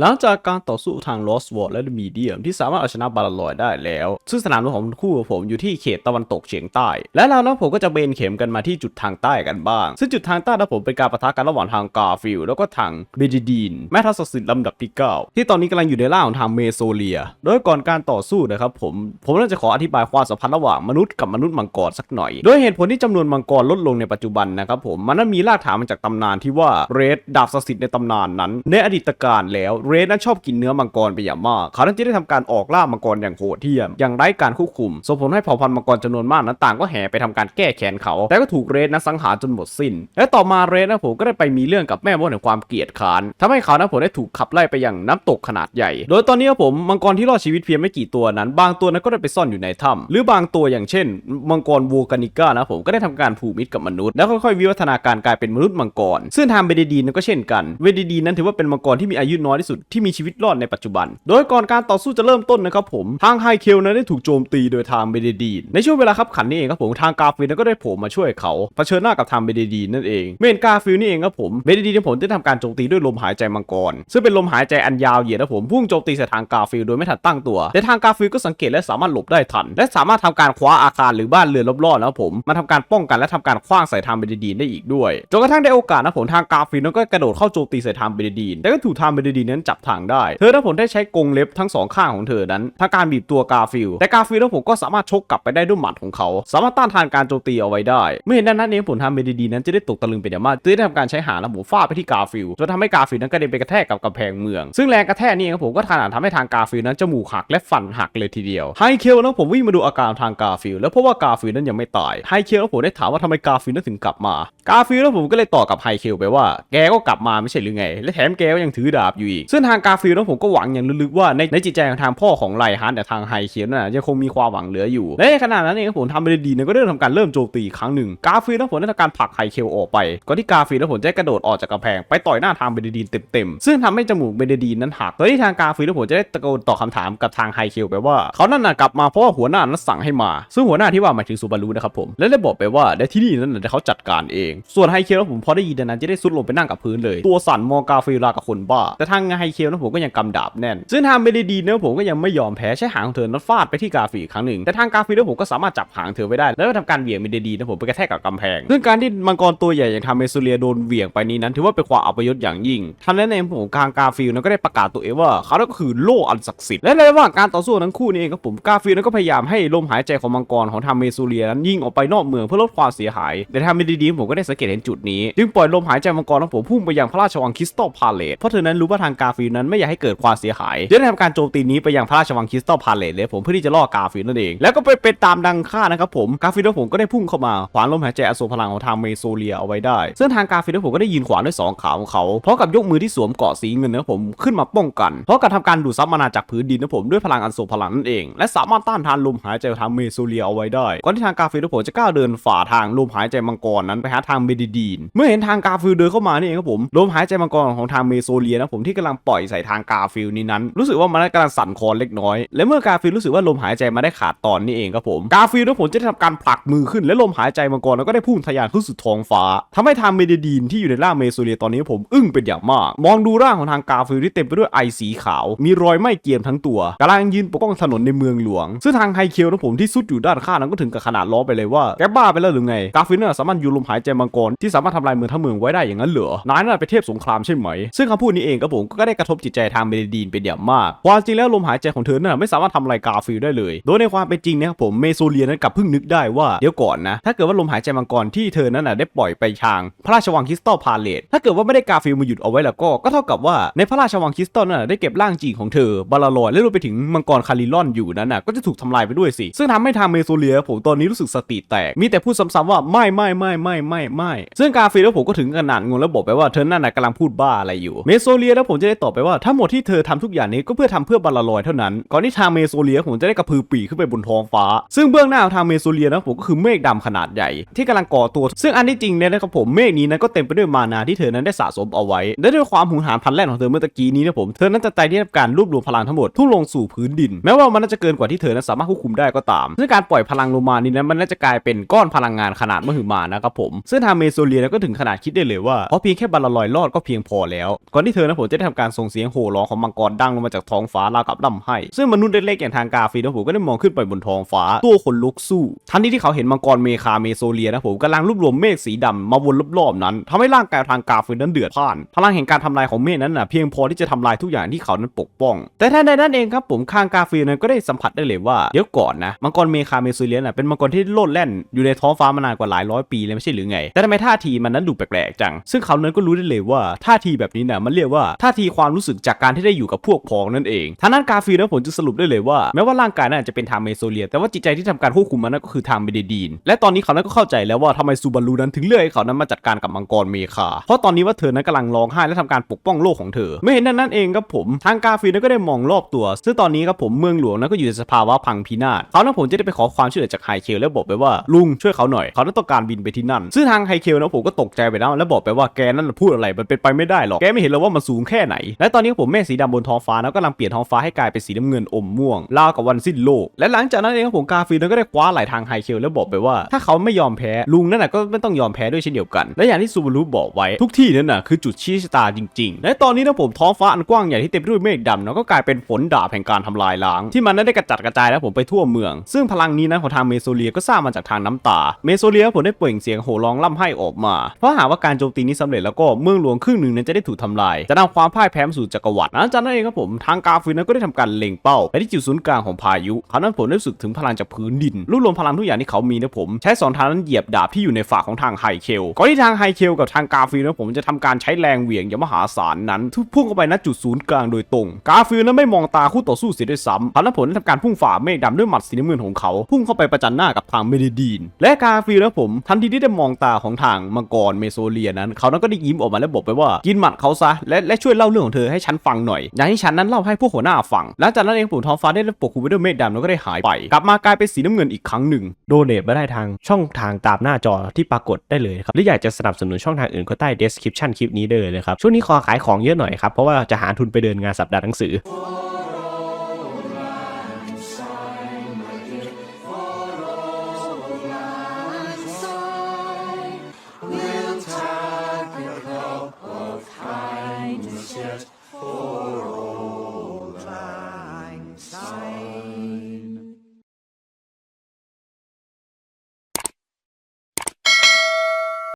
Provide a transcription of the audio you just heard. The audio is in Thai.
หลังจากการต่อสู้ทาง Lost World และ The Medium ที่สามารถเอาชนะบาลลอยได้แล้ว ซึ่งสนามรบของคู่ของผมอยู่ที่เขตตะวันตกเฉียงใต้ และเรานะผมก็จะเบนเข็มกันมาที่จุดทางใต้กันบ้าง ซึ่งจุดทางใต้นะผมเป็นการประทะกันระหว่างทางกาฟิลแล้วก็ทางเบดิดีนแม่ทัพศักดิ์สิทธิ์ลำดับที่ 9 ที่ตอนนี้กำลังอยู่ในร่าของทางเมโซเลีย โดยก่อนการต่อสู้นะครับผม ผมน่าจะขออธิบายความสัมพันธ์ระหว่างมนุษย์กับมนุษย์มังกรสักหน่อย โดยเหตุผลที่จำนวนมังกรลดลงในปัจจุบันนะครับผมมันนั้นมีรากฐานมาจากตำนานที่ว่าเรดดาบศักดิ์สิทธิ์ในตำนานนั้น ในอดีตการแล้วเรดนั้นชอบกินเนื้อมังกรเป็นอย่างมาก เขานั้นจะได้ทำการออกล่ามังกรอย่างโหดเหี้ยม อย่างไร้การควบคุม ส่งผลให้เผ่าพันธุ์มังกรจำนวนมากนั้นต่างก็แห่ไปทำการแก้แค้นเขา แต่ก็ถูกเรดนั้นสังหารจนหมดสิ้น และต่อมาเรดนะผมก็ได้ไปมีเรื่องกับแม่มดแห่งความเกลียดค้านทำให้เขานะผมได้ถูกขับไล่ไปอยังน้ำตกขนาดใหญ่ โดยตอนนี้ผมมังกรที่รอดชีวิตเพียงไม่กี่ตัวนั้น บางตัวนั้นก็ได้ไปซ่อนอยู่ในถ้ำหรือบางตัวอย่างเช่น มังกรวูกานิก้านะผมก็ได้ทำการผูกมิตรกับมนุษย์ แล้วค่อยๆวิวัฒนาการกลายเป็นมนุษย์มังกร ซึ่งทางเบเดดีนั้นก็เช่นกันเบเดดีนนั้นถือว่าเป็นมังกรที่มีอายุน้อยที่สุดที่มีชีวิตรอดในปัจจุบัน โดยก่อนการต่อสู้จะเริ่มต้นนะครับผมทางไฮเคลนั้นได้ถูกโจมตีโดยทางเบเดดีนในช่วงเวลาขับขันนี่เองครับผมทางกาฟิลนั้นก็ได้โผล่มาช่วยเขาเผชิญหน้ากับทางเบเดดีนนั่นเองเมนกาฟิลนี่เองครับผมเบเดดีนผมได้ทำการโจมตีด้วยลมหายใจมังกร ซึ่งเป็นลมหายใจอันยาวเหยียดนะผมพุ่งโจมตีใส่ทางกาฟิลโดยไม่ทันตั้งตัวแต่ทางกาฟิลก็สังเกตและสามารถหลบได้ทัน และสามารถทำการคว้าอาคารหรือบ้านเรือนรอบๆนะครับผมมาทำการป้องกันและทำการคว้างใส่ทางเบเดดีนได้อีกด้วยจนกระทั่งได้โอกาสนะผมทางกาฟิลนั้นก็กระโดดเข้าโจมตีใส่ทางเบเดดีนแต่ก็ถูกทางเบเดดีนนั้นจับทางได้ เธอนะผมได้ใช้กรงเล็บทั้งสองข้างของเธอนั้นทำการบีบตัวกาฟิลแต่กาฟิลนะผมก็สามารถชกกลับไปได้ด้วยหมัดของเขา สามารถต้านทานการโจมตีเอาไว้ได้ เมื่อเห็นดังนั้นเองผลทางเบเดดีนั้นจะได้ตกตะลึงเป็นอย่างมากจะได้ทำการใช้หางและหมูฟาดไปที่กาฟิลจนทำให้กาฟิลนั้นกระเด็นไปกระแทกกับกำแพงเมือง ซึ่งแรงกระแทกนี่เองครับผมก็ขนาดทำให้ทางกาฟิลนั้นจมูกหักและฟันหักเลยทีเดียวไฮเคิลนะผมวิ่งมาดูอาการทางกาฟิลแล้วพบว่ากาฟิลนั้นยังไม่ตายไฮเคลแล้วผมได้ถามว่าทำไมกาฟิลนั้นถึงกลับมา กาฟิลแล้วผมก็เลยตอบกับไฮเคลไปว่า แกก็กลับมาไม่ใช่หรือไง และแถมแกก็ยังถือดาบอยู่อีกซึ่งทางกาฟิลแล้วผมก็หวังอย่างลึกๆว่าในในจิตใจของทางพ่อของไลฮันแต่ทางไฮเคลน่ะยังคงมีความหวังเหลืออยู่และในขณะนั้นเองผมทำไปได้ดีนี่ยก็เริ่มทำการเริ่มโจมตีครั้งหนึ่งกาฟิลแล้วผมได้ทำการผลักไฮเคลออกไปก่อนที่กาฟิลแล้วผมจะกระโดดออกจากกำแพงไปต่อยหน้าทางเบเดดีนเต็มๆซึ่งทำให้จมูกเบเดดีนนั้นหักโดยที่ทางกาฟิลแล้วผมจะได้ตะโกนตอบคำถามกับทางไฮเคลไปว่าเขานั่นน่ะกลับมาเพราะว่าหัวหน้านั้นสั่งให้มา ซึ่งหัวหน้าที่ว่าหมายถึงซูบารุนะครับผมและได้บอกไปว่าเดี๋ยวที่นี่นั้นเดี๋ยวเขาจัดการเอง ส่วนไฮเคลแล้วผมพอได้ยินดังนั้นจะได้ซุดลงไปนั่งกับพื้นเลย ตัวสั่นมองกาฟิลลากับคนบ้า แต่ทางไฮเคลนะผมก็ยังกำดาบแน่น ซึ่งทางเบเดดีนนะผมก็ยังไม่ยอมแพ้ใช้หางของเธอนั้นฟาดไปที่กาฟีครั้งหนึ่งแต่ทางกาฟิลนะผมก็สามารถจับหางเธอไว้ได้ แล้วก็ทำการเหวี่ยงเบเดดีนะผมไปกระแทกกับกำแพง ซึ่งการที่มังกรตัวใหญ่อย่างทำเมซูเลียโดนเหวี่ยงไปนี้นั้น ถือว่าเป็นความอัปยศอย่างยิ่งทันนั้นเองผมทางกาฟิลนั้นก็ได้ประกาศตัวเองว่าเขาก็คือโล่อันศักดิ์สิทธิ์และในระหว่างการต่อสู้ทั้งคู่นี้เองครับผมกาฟิลนั้นก็พยายามให้ลมหายใจของมังกรของทางเมซูเลียนั้นยิงออกไปนอกเมืองเพื่อลดความเสียหาย แต่ทางเมดีดีผมก็ได้สังเกตเห็นจุดนี้จึงปล่อยลมหายใจมังกรของผมพุ่งไปยังพระราชวังคริสตัลพาเลตเพราะเธอนั้นรู้ว่าทางกาฟิลนั้นไม่อยากให้เกิดความเสียหายจึงได้ทำการโจมตีนี้ไปยังพระราชวังคริสตัลพาเลตเลยผมเพื่อที่จะล่อกาฟิลนั่นเอง แล้วก็ไปเป็นตามดังคาดนะครับผมกาฟิลผมก็ได้พุ่งเข้ามาขวางลมหายใจอสูรพลังของทางเมโซเลียเอาไว้ได้ ซึ่งทางกาฟิลผมก็ได้ยืนขวางด้วยสองขาของเขาพร้อมกับยกมือที่สวมเกาะสีเงินนะผมขึ้นมาป้องกันเพราะการทำการดูดซับมานาจากพื้นดินนะผมด้วยพลังอันทรงพลังนั่นเอง และสามารถต้านทานลมหายใจทางเมโซเลียเอาไว้ได้ก่อนที่ทางกาฟิลผมจะก้าวเดินฝ่าทางลมหายใจมังกรนั้นไปหาทางเมดิดีน เมื่อเห็นทางกาฟิลเดินเข้ามานี่เองครับผมลมหายใจมังกรของทางเมโซเลียนะผมที่กำลังปล่อยใส่ทางกาฟิลนี้นั้น รู้สึกว่ามันกำลังสั่นคลอนเล็กน้อย และเมื่อกาฟิลรู้สึกว่าลมหายใจมาได้ขาดตอนนี่เองครับผมกาฟิลนะผมจะได้ทำการผลักมือขึ้นและลมหายใจมังกรแล้วก็ได้พุ่งทะยานขึ้นสู่ท้องฟ้าทำให้ทางเมเดดีนที่อยู่ในร่างเมโซเลียตอนนี้ผมอึ้งเป็นอย่างมาก มองดูร่างของทางกาฟิลที่เต็มไปด้วยไอสีขาว มีรอยไหม้เกรียมทั้งตัวกำลังยืนปกป้องถนนในเมืองหลวง ซึ่งทางไฮเคลนะผมที่สุดอยู่ด้านข้างนั้นก็ถึงกับขนาดล้อไปเลยว่าแกบ้าไปแล้วหรือไงกาฟิลน่ะสามารถยูลมหายใจมังกรที่สามารถทำลายเมืองทั้งเมืองไว้ได้อย่างนั้นเหรอนายน่าเป็นเทพสงครามใช่ไหม ซึ่งคำพูดนี้เองครับผมก็ได้กระทบจิตใจทางเมเดดีนเป็นอย่างมากความจริงแล้วลมหายใจของเธอน่ะไม่สามารถทำลายกาฟิลได้เลย โดยในความเป็นจริงนะครับผมเมโซเลียนั้นกลับเพิ่งนึกได้ว่าเดี๋ยวก่อนนะถ้าเกิดว่าลมหายใจมังกรที่เธอนั้นน่ะได้ปล่อยไปทางพระราชวังคริสตัลพาเลตถ้าเกิดว่าไม่ได้กาฟิลมาหยุดเอาไว้แล้วก็ก็เท่ากับว่าในพระราชวังคริสตัลนั่นได้เก็บร่างจริงของเธอบาลาลอยและรวมไปถึงมังกรคาริลอนอยู่นั้นน่ะก็จะถูกทำลายไปด้วยสิซึ่งทำให้ทางเมโซเลียผมตอนนี้รู้สึกสติแตกมีแต่พูดซ้ำๆว่าไม่ไม่ไม่ไม่ไม่ไม่ซึ่งกาฟิลแล้วผมก็ถึงขนาดงงแล้วบอกไปว่าเธอนั่นน่ะกำลังพูดบ้าอะไรอยู่เมโซเลียแล้วผมจะได้ตอบไปว่าทั้งหมดที่เธอทำทุกอย่างนี้ก็เพื่อทำเพื่อบาลาลอยเท่านั้น ก่อนที่ทางเมโซเลียผมจะได้กระพือปีกขึ้นไปบนท้องฟ้า ซึ่งเบื้องหน้าทางเมโซเลียนะผมก็คือเมฆดำขนาดใหญ่ ที่กำลังก่อตัว ซึ่งอันที่จริงเนี่ยนะครับผมเมฆนี้นั้นก็เต็มไปด้วยมานาที่เธอนั้นได้สะสมเอาไว้ และด้วยความหุนหาญพันแล่นของเธอเมื่อตะกี้นี้นะผมเธอนั้นจะใจที่ทำการรวบรวมพลังทั้งหมดทุ่งลงสู่พื้นดิน แม้ว่ามันน่าจะเกินกว่าที่เธอนั้นสามารถควบคุมได้ก็ตาม ซึ่งการปล่อยพลังลงมานี้นะมันน่าจะกลายเป็นก้อนพลังงานขนาดมหึมานะครับผมซึ่งทางเมโซเลียก็ถึงขนาดคิดได้เลยว่าเพราะเพียงแค่บาลลอยรอดก็เพียงพอแล้วก่อนที่เธอนะผมจะได้ทำกการส่งเสียงโห่ร้องของมังกรดังลงมาจากท้องฟ้าราวกับล่ำให้ซึ่งมนุษย์เล็กๆอย่างทางกาฟีนะผมก็ได้มองขึ้นไปบนท้องฟ้าตัวคนลุกสู้ทันทีที่เขาเห็นมังกรเมคาเมโซเลียนะผมกำลังรวบรวมเมฆสีดำมาวนรอบๆนั้นทำให้ร่างกายทางกาฟีนั้นเดือดพ่าน พลังแห่งการทำลายของเมฆนั้นน่ะเพียงพอที่จะทำลายทุกอย่างที่เขานั้นปกป้อง แต่ท่านใดนั้นเองครับผมข้างกาฟีนั้นก็ได้สัมผัสได้เลยว่าเดี๋ยวก่อนนะมังกรเมคาเมโซเลียน่ะเป็นมังกรที่โลดแล่นอยู่ในท้องฟ้ามานานกว่าหลายร้อยปีเลยไม่ใช่หรือไง แต่ทำไมท่าทีมันนั้นดูแปลกๆจัง ซึ่งเขานั้นก็รู้ได้เลยว่าท่าทีแบบนี้น่ะมันเรียกว่าท่าทีความรู้สึกจากการที่ได้อยู่กับพวกพ้องนั่นเองทางนั้นกาฟีนั้นผมจะสรุปได้เลยว่าแม้ว่าร่างกายนั้นอาจจะเป็นทางเมโซเลีย แต่ว่าจิตใจที่ทำการควบคุมมันนั่นก็คือทางเมเดดีน และตอนนี้เขานั้นก็เข้าใจแล้วว่าทำไมซูบารุนั้นถึงเลือกให้เขานั้นมาจัดการกับมังกรเมคา เพราะตอนนี้ว่าเธอนั้นกำลังร้องไห้และทำการปกป้องโลกของเธอ ไม่เห็นนั้นนั่นเองครับผมทางกาฟีนั้นก็ได้มองรอบตัวซึ่งตอนนี้ครับผมเมืองหลวงนั้นก็อยู่ในสภาวะพังพินาศเขานั้นผมจะได้ไปขอความช่วยเหลือจากไฮเคลแล้วบอกไปว่าลุงช่วยเขาหน่อยเขานั้นต้องการบินไปที่นั่น ซึ่งทางไฮเคลนะผมก็ตกใจไปแล้วแล้วบอกไปว่าแกนั่นพูดอะไรมันเป็นไปไม่ได้หรอกแกไม่เห็นหรอว่ามันสูงแค่ไหนและตอนนี้ผมเมฆสีดำบนท้องฟ้านะกำลังเปลี่ยนท้องฟ้าให้กลายเป็นสีน้ำเงินอมม่วงราวกับวันสิ้นโลก และหลังจากนั้นเองผมกาฟีนั้นก็ได้คว้าไหลทางไฮเคลแล้วบอกไปว่า ถ้าเขาไม่ยอมแพ้ลุงนั่นน่ะก็ไม่ต้องยอมแพ้ด้วยเช่นเดียวกัน และอย่างที่ซูบารุบอกไว้ทุกที่นั่นน่ะคือจุดชี้ชะตาจริงๆ และตอนนี้นะผมท้องฟ้าอันกว้างใหญ่ที่เต็มไปด้วยเมฆดำนะก็กลายเป็นฝนดาบแห่งการทำลายล้าง ที่มันนั้นได้กระจัดกระจายแล้วผมไปทั่วเมือง ซึ่งพลังนี้นั้นของทางเมโซเลียก็สร้างมาจากทางน้ำตา เมโซเลียผมได้เปล่งเสียงโห่ร้องล่ำไห้ออกมา เพราะหากว่าการโจมตีนี้สำเร็จแล้วก็เมืองหลวงครึ่งหนึ่งนั้นจะได้ถูกทำลาย จะนำความพ่ายแพ้มสู่จักรวรรดิหลังจากนั้นเองครับผมทางกาฟินนั้นก็ได้ทำการเล็งเป้าไปที่จุดศูนย์กลางของพายุเขานั้นผมได้รู้สึกถึงพลังจากพื้นดินรวบรวมพลังทุกอย่างที่เขามีนะผมใช้สองท้านั้นเหยียบดาบที่อยู่ในฝากของทางไฮเคลก่อนที่ทางไฮเคลกับทางกาฟิลนะผมจะทำการใช้แรงเหวี่ยงอย่างมหาศาลนั้นทุกพุ่งเข้าไปณจุดศูนย์กลางโดยตรง กาฟิลนั้นไม่มองตาคู่ต่อสู้เสียด้วยซ้ำเขานั้นผมได้ทำการพุ่งฝ่าเมฆดำด้วยหมัดสีน้ำเงินของเขา พุ่งเข้าไปประจันหน้ากับทางเมดิดีน และกาฟิลนะผมทันทีที่ได้มองตาของทางมังกรเมโซเลียนั้น เขานั้นก็ได้ยิ้มออกมาแล้วบอกไปว่า กินหมัดเขาซะและและช่วยเล่าเรื่องของเธอให้ฉันฟังหน่อย อย่างที่ฉันนั้นเล่าให้ผู้หัวหน้าฟัง หลังจากนั้นเองปู่ท้องฟ้าได้ปกคลุมไปด้วยเมฆดำแล้วก็ได้หายไป กลับมากลายเป็นสีน้ำเงินอีกครั้งหนึ่ง โดเนทมาได้ทางช่องทางตามหน้าจอที่ปรากฏได้เลยครับ หรืออยากจะสนับสนุนช่องทางอื่นก็ใต้ description คลิปนี้ได้เลยนะครับ ช่วงนี้ขอขายของเยอะหน่อยครับ เพราะว่าจะหาทุนไปเดินงานสัปดาห์หนังสือ